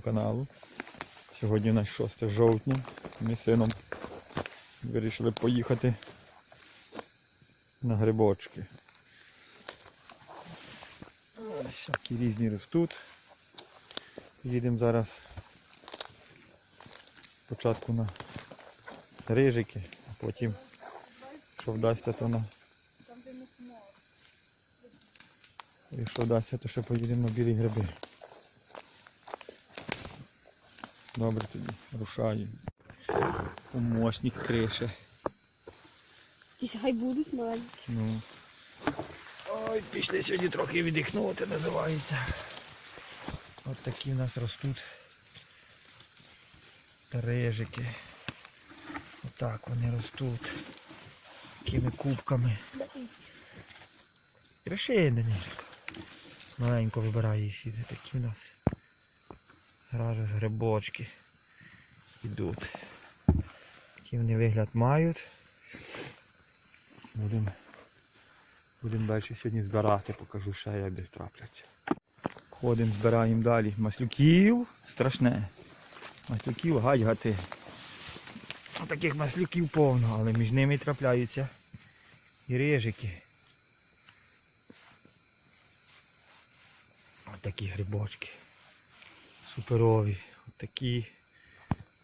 цього каналу. Сьогодні у нас 6 жовтня. Ми з сином вирішили поїхати на грибочки. Всякі різні ростуть. Їдемо зараз спочатку на рижики, а потім, що вдасться, то на. Якщо вдасться, то ще поїдемо на білі гриби. Добре тоді, рушаємо. Помощник крише. Ті хай будуть маленькі. Ну. Ой, пішли сьогодні трохи віддихнути, називається. От такі в нас ростуть рижики. Отак вони ростуть. Такими кубками. Кришини. Маленько вибирає їх. Такі в нас. Зараз грибочки йдуть. Такий вони вигляд мають. Будемо будем далі сьогодні збирати, покажу ще як десь трапляться. Ходимо, збираємо далі. Маслюків страшне. Маслюків гать-гати. Таких маслюків повно, але між ними трапляються і рижики. Ось такі грибочки. Суперові. Такі.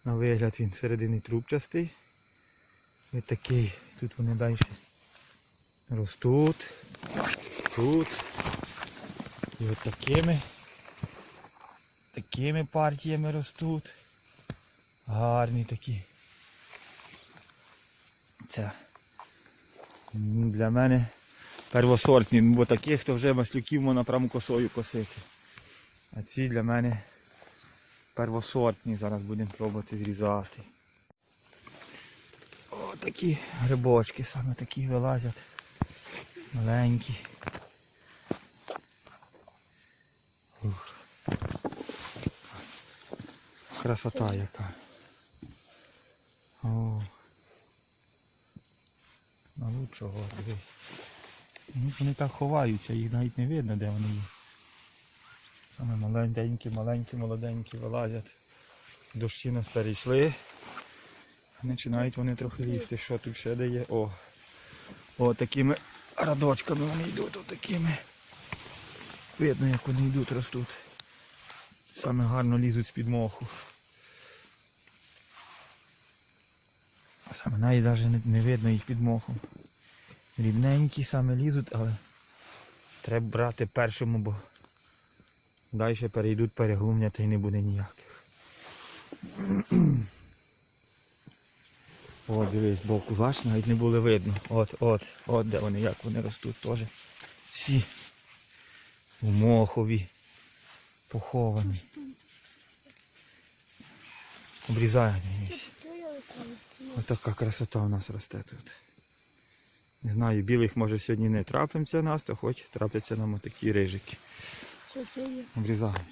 На вигляд він всередині трубчастий. Ось такий. Тут вони далі ростуть. Тут. І от такими. Такими партіями ростуть. Гарні такі. Це для мене первосортні, бо таких то вже маслюків можна прямо косою косити. А ці для мене первосортні. Зараз будемо пробувати зрізати. О, такі грибочки саме такі вилазять. Маленькі. Ух. Красота яка. О. На лучшого дивись. Ну, вони так ховаються, їх навіть не видно, де вони є. Саме маленькі, маленькі, молоденькі вилазять. Дощі нас перейшли. Починають вони трохи лізти. Що тут ще дає? О! О, такими радочками вони йдуть, отакими. Видно, як вони йдуть, ростуть. Саме гарно лізуть з-під моху. Саме навіть навіть не, видно їх під мохом. Рідненькі саме лізуть, але треба брати першому, бо далі перейдуть, переглумнять і не буде ніяких. О, дивись, боку ваш навіть не було видно. От, от, от де вони, як вони ростуть теж. Всі у мохові поховані. Обрізаємо якісь. Ось така красота у нас росте тут. Не знаю, білих може сьогодні не трапимося нас, то хоч трапляться нам отакі рижики. Що це є? Обрізаємо.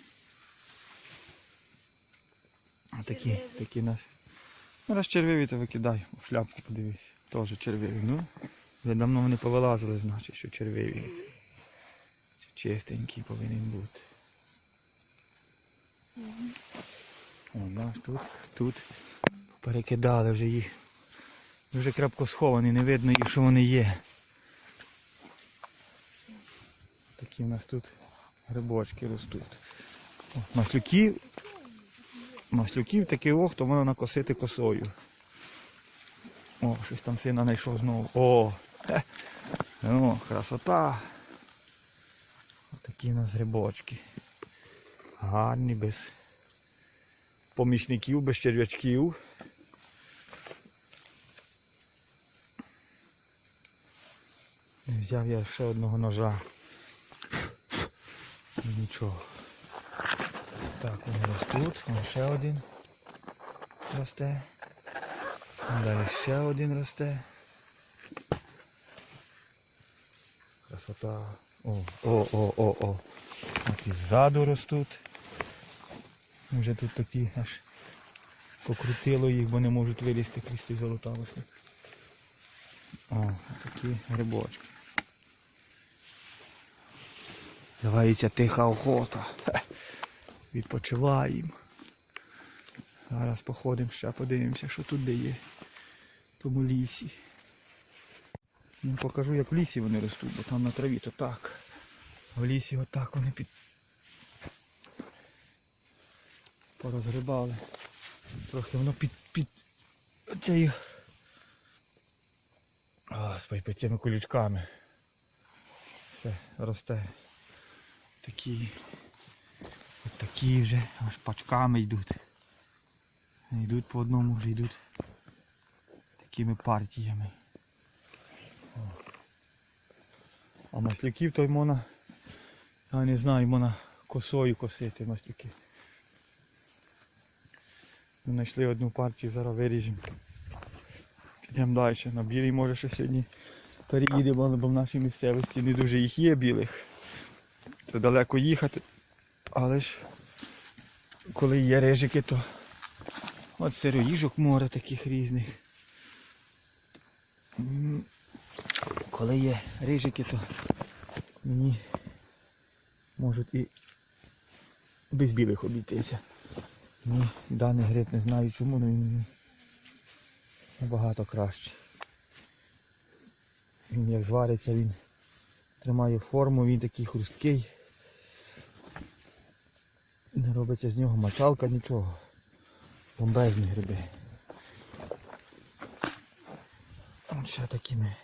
Отакі, такі нас. Ну, раз червиві, то викидай, в шляпку подивись. Теж червиві. Ну, вже давно вони повилазили, значить, що червиві. Чистенький повинен бути. О, бач, тут, тут перекидали вже їх. Вже крепко сховані, не видно їх, що вони є. Такі в нас тут грибочки ростуть. О, маслюків. Маслюків такий ох, то можна накосити косою. О, щось там сина знайшов знову. О! Хе. О, красота. Отакі у нас грибочки. Гарні, без помічників, без черв'ячків. Взяв я ще одного ножа. Нічого. Так, вони ростуть. Вон ще один росте. Далі ще один росте. Красота. О, о, о, о, о. От і ззаду ростуть. Вже тут такі аж покрутило їх, бо не можуть вилізти крізь той золотавослик. О, такі грибочки. Називається тиха охота. Відпочиваємо. Зараз походимо ще подивимося, що тут де є. В тому лісі. Ну, покажу, як в лісі вони ростуть, бо там на траві то так. А в лісі отак вони під. Порозгрибали. Трохи воно під під цією. Господи, під цими колючками. Все росте. Такі. От такі вже аж пачками йдуть. Йдуть по одному, вже йдуть такими партіями. О. А маслюків той можна, я не знаю, можна косою косити маслюки. Ми знайшли одну партію, зараз виріжемо. Підемо далі. На білій може ще сьогодні переїдемо, бо в нашій місцевості не дуже їх є білих. То далеко їхати. Але ж коли є рижики, то от сироїжок море таких різних. Коли є рижики, то мені можуть і без білих обійтися. Ні, даний гриб не знаю чому, але він мені набагато кращий. Він як звариться, він тримає форму, він такий хрусткий. Робиться з нього мочалка, нічого. Бомбезні гриби. От ще такими.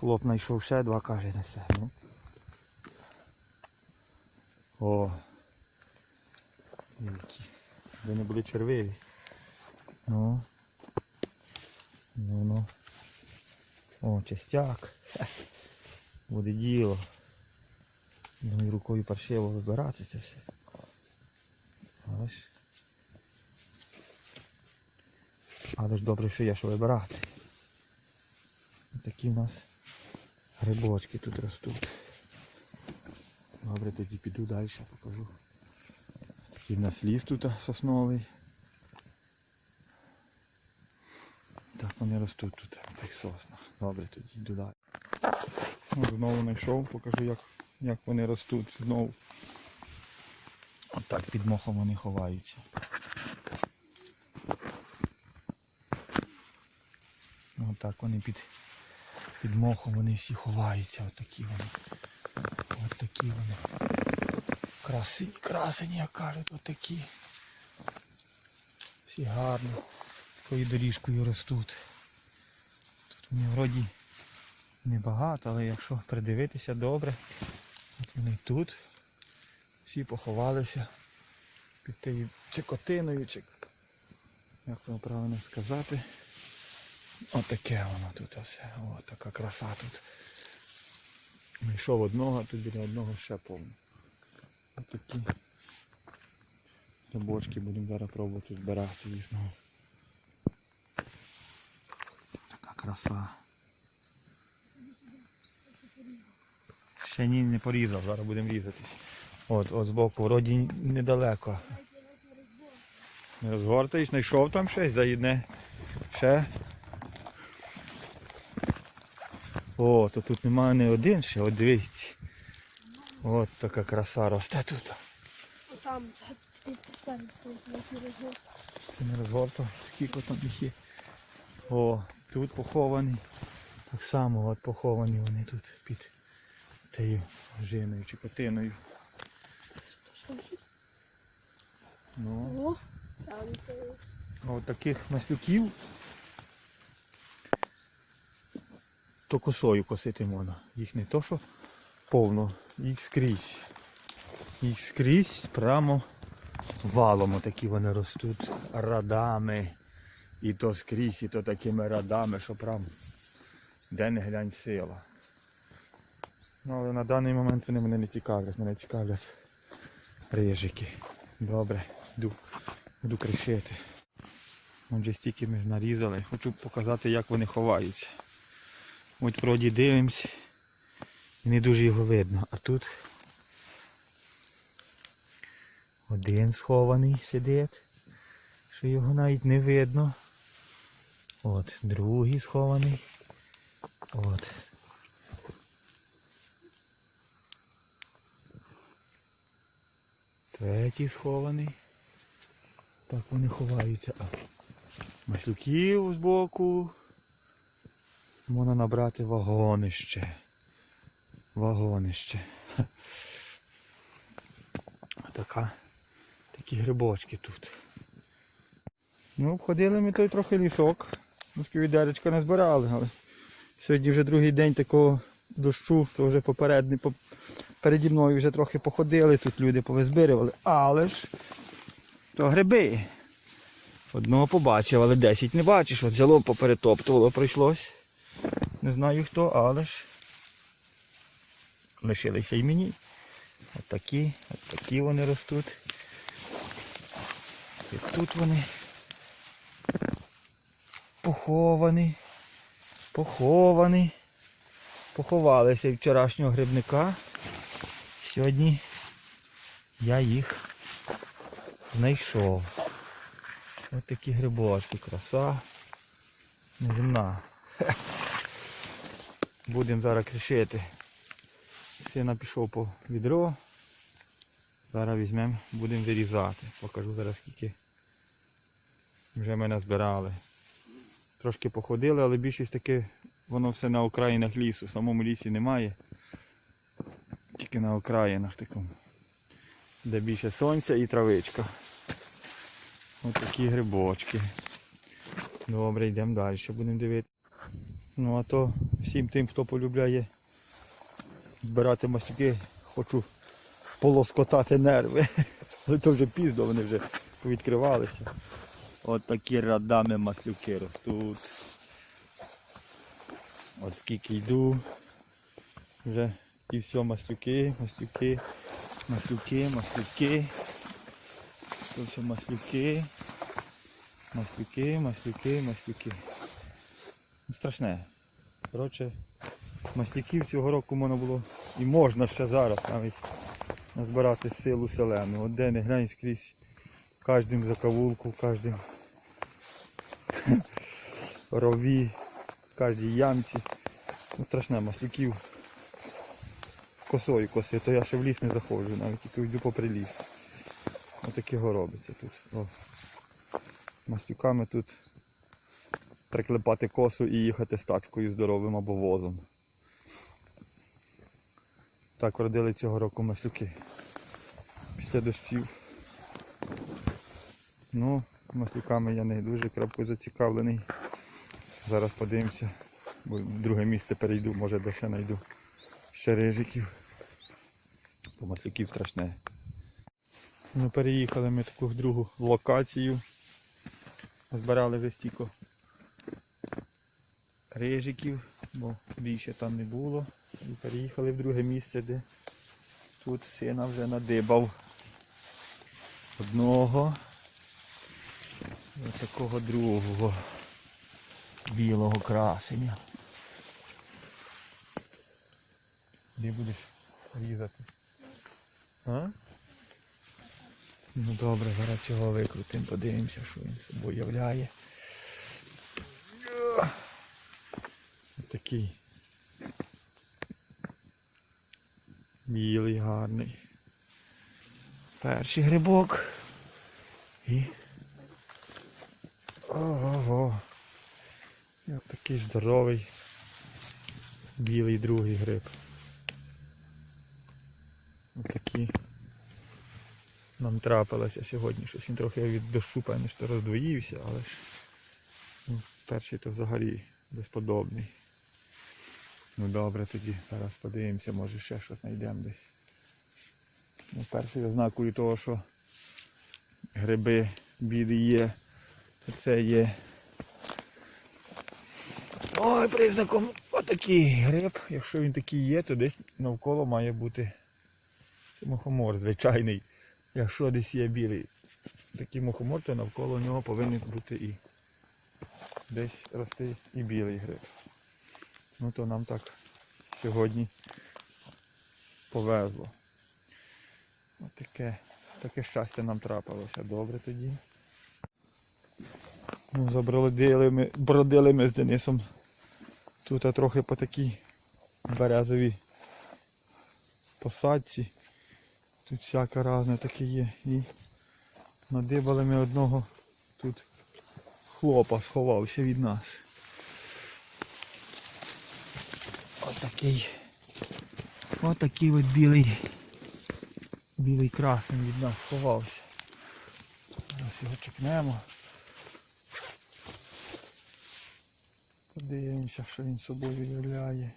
Хлоп знайшов ще два, каже, несе. Ну. О. Які. Ви не були червиві. Ну. Ну ну. О, частяк. Буде діло. Ну рукою паршиво вибирати це все. Ж. Але ж добре, що є що вибирати. Такі в нас грибочки тут ростуть. Добре, тоді піду далі, покажу. Такий в нас ліс тут сосновий. Так вони ростуть тут, в тих соснах. Добре, тоді йду далі. Знову знайшов, покажу як, як вони ростуть знову. Отак під мохом вони ховаються. Отак вони під, під мохом вони всі ховаються. Отакі вони. Отакі вони. Красені, красені, як кажуть, отакі. Всі гарні. Такою доріжкою ростуть. Тут вони вроді небагато, але якщо придивитися добре, от вони тут. Всі поховалися під тією чекотиною, чи як воно правильно сказати. Отаке воно тут все. О, така краса тут. Знайшов одного, а тут біля одного ще повно. Отакі рибочки будемо зараз пробувати збирати їх знову. Така краса. Ще ні, не порізав, зараз будемо різатись. От, от збоку, вроді недалеко. Не розгортаєш, знайшов там щось, заїдне. Ще. О, то тут немає не один ще, от дивіться. От така краса росте тут. Отам. Це не розгортав, скільки там їх є. О, тут поховані. Так само от поховані вони тут під тією жиною чи котиною. Ну, О, от таких маслюків то косою косити можна. Їх не то, що повно, їх скрізь. Їх скрізь прямо валом отакі вони ростуть радами. І то скрізь, і то такими радами, що прям де не глянь сила. Ну, але на даний момент вони мене не цікавлять, мене цікавлять рижики. Добре, йду, буду кришити. Отже, стільки ми ж нарізали. Хочу показати, як вони ховаються. От вроді дивимось. І не дуже його видно. А тут один схований сидить, що його навіть не видно. От, другий схований. От. Третій схований. Так вони ховаються. А маслюків збоку. Можна набрати вагонище. Вагонище. Така, такі грибочки тут. Ну, обходили ми той трохи лісок. Ну, відеречка не збирали, але сьогодні вже другий день такого дощу, то вже попередній, поп- переді мною вже трохи походили, тут люди повизбирювали. Але ж то гриби. Одного побачив, але 10 не бачиш. От взяло поперетоптувало, прийшлось. Не знаю хто, але ж лишилися і мені. От такі, от такі вони ростуть. І тут вони поховані, поховані. Поховалися від вчорашнього грибника. Сьогодні я їх знайшов. Ось такі грибочки, краса. Неземна. Будемо зараз кришити. Сина пішов по відро. Зараз візьмемо, будемо вирізати. Покажу зараз скільки вже ми назбирали. Трошки походили, але більшість таки воно все на окраїнах лісу. В самому лісі немає. Тільки на окраїнах такому. Де більше сонця і травичка. Ось такі грибочки. Добре, йдемо далі, будемо дивитися. Ну а то всім тим, хто полюбляє збирати маслюки, хочу полоскотати нерви. Але то вже пізно, вони вже відкривалися. От такі радами маслюки ростуть. От скільки йду. Вже і все маслюки, маслюки, маслюки, маслюки. Тут все маслюки. Маслюки, маслюки, маслюки. Ну, Страшне. Коротше, маслюків цього року можна було і можна ще зараз навіть назбирати силу селену. От де не глянь скрізь кожним закавулку, кожним рові, кожній ямці. Ну страшне, маслюків косою коси, то я ще в ліс не заходжу, навіть тільки йду попри ліс. Отакого робиться тут. О. Маслюками тут приклепати косу і їхати з тачкою здоровим або возом. Так родили цього року маслюки. Після дощів. Ну, маслюками я не дуже крапко зацікавлений. Зараз подивимося, бо друге місце перейду, може де ще знайду ще рижиків. Бо маслюків страшне. Ну, переїхали ми таку в другу локацію. Збирали вже стільки рижиків, бо більше там не було. І переїхали в друге місце, де тут сина вже надибав одного. І такого другого білого красення. Де будеш різати? А? Ну добре, зараз цього викрутимо, подивимося, що він собою являє. Ось Такий білий гарний. Перший грибок. І Ого. От такий здоровий білий другий гриб. Ось такі нам трапилося сьогодні. Щось він трохи від дощу, певно, що роздвоївся, але ж ну, перший то взагалі безподобний. Ну добре тоді, зараз подивимося, може ще щось знайдемо десь. Ну, першою ознакою того, що гриби біди є, то це є. Ой, признаком отакий гриб. Якщо він такий є, то десь навколо має бути це мухомор звичайний. Якщо десь є білий такий мухомор, то навколо нього повинен бути і десь рости і білий гриб. Ну то нам так сьогодні повезло. От таке, таке щастя нам трапилося. Добре тоді. Ну, забродили ми, бродили ми з Денисом. Тут а трохи по такій березовій посадці. Тут всяке разне таке є. І надибали ми одного тут хлопа сховався від нас. Отакий. Отакий от білий. Білий красень від нас сховався. Зараз його чекнемо. Подивимося, що він собою являє.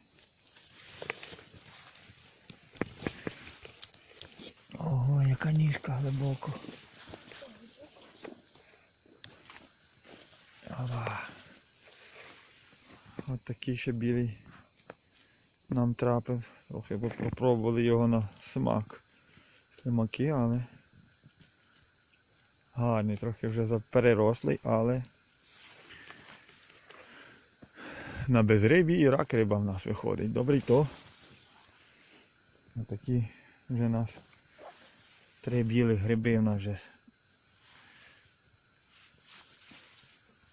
Яка ніжка глибоко. Ова. От такий ще білий нам трапив. Трохи би попробували його на смак. Слимаки, але гарний, трохи вже перерослий, але на безрибі і рак риба в нас виходить. Добрий то. Отакі вже нас три білих гриби в нас вже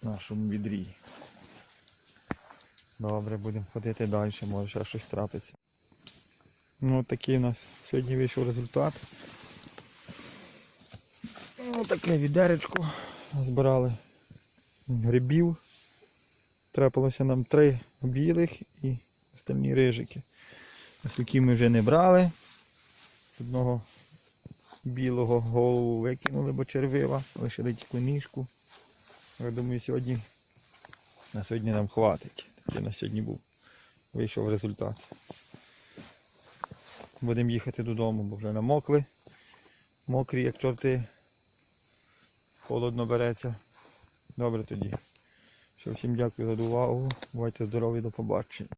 в нашому відрі. Добре, будемо ходити далі, може ще щось трапиться. Ну такий у нас сьогодні вийшов результат. Ну, таке відеречко. Збирали грибів. Трапилося нам три білих і остальні рижики. Оскільки ми вже не брали. Одного білого голову викинули, бо червива, лишили тільки ніжку. Я думаю, сьогодні на сьогодні нам хватить. Такий на сьогодні був. Вийшов результат. Будемо їхати додому, бо вже намокли. Мокрі, як чорти. Холодно береться. Добре тоді. Що всім дякую за увагу. Бувайте здорові, до побачення.